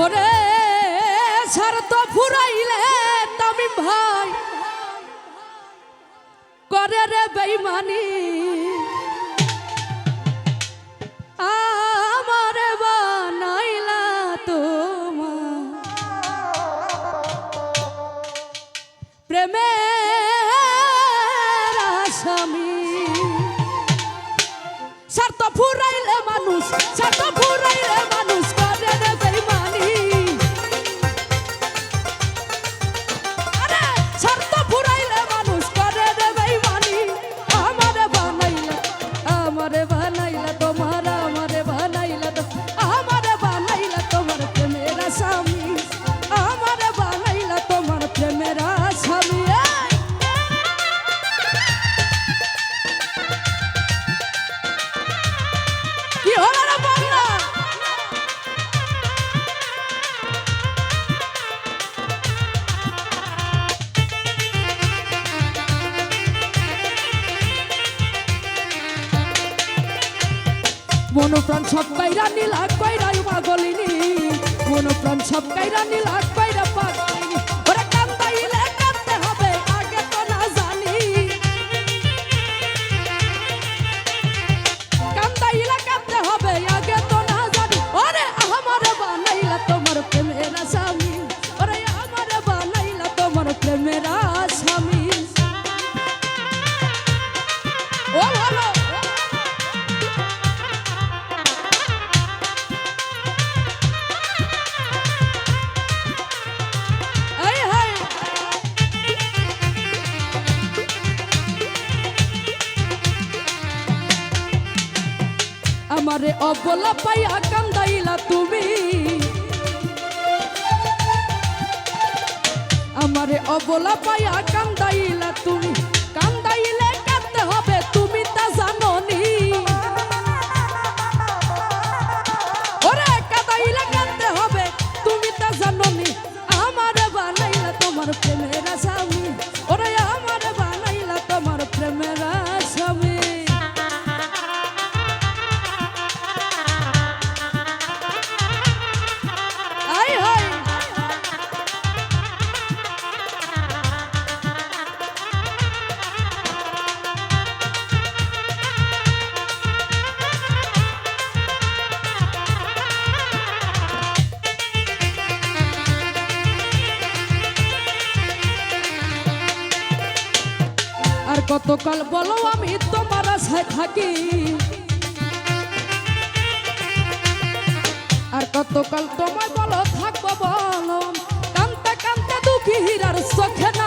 ওরে শরত ফুরাইলে তামিম ভাই। করে রে বেইমানি। আমার বানাইলা স্বার্থ ফুরাইলে মানুষ মনোপ্রাণ সব কাইরা নীলা কইরা পাগলিনি। মনোপ্রাণ সব কাইরা নীলা আমারে অবলা পাইয়া কান্দাইলা তুমি। আমারে অবলা পাইয়া কান্দাইলা আর কতকাল বলো আমি তোমার আশায় থাকি। আর কতকাল তোমার বলো থাকব বলো। কান্তা কান্তা দুঃখী হীরার চোখে নাই